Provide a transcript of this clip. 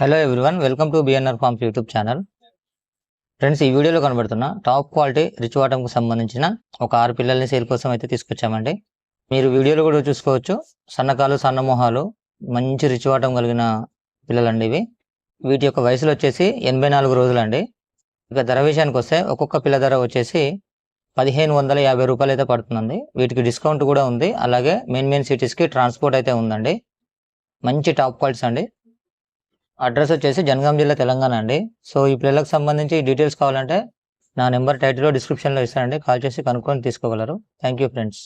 Hello everyone welcome to BNR farms YouTube channel friends ఈ వీడియోలో కనబడుతున్న టాప్ క్వాలిటీ రిచ్ వాటంకు సంబంధించిన ఒక ఆరు పిల్లల్ని సేల్ కోసం అయితే తీసుకొచ్చామండి. మీరు వీడియోలో కూడా చూసుకోవచ్చు. సన్నకాలు సన్నమోహాలు మంచి రిచ్ వాటం కలిగిన పిల్లలండి ఇవి. వీటి యొక్క వయసులు వచ్చేసి ఎనభై నాలుగు రోజులండి. ఇక ధర విషయానికి వస్తే ఒక్కొక్క పిల్ల ధర వచ్చేసి పదిహేను వందల యాభై రూపాయలు అయితే పడుతుందండి. వీటికి డిస్కౌంట్ కూడా ఉంది. అలాగే మెయిన్ మెయిన్ సిటీస్కి ట్రాన్స్పోర్ట్ అయితే ఉందండి. మంచి టాప్ క్వాలిటీస్ అండి. అడ్రస్ వచ్చేసి జనగాం జిల్లా తెలంగాణ అండి. సో ఈ పిల్లలకు సంబంధించి డీటెయిల్స్ కావాలంటే నా నెంబర్ టైటిల్లో డిస్క్రిప్షన్లో ఇస్తానండి. కాల్ చేసి కనుక్కొని తీసుకోగలరు. Thank you friends.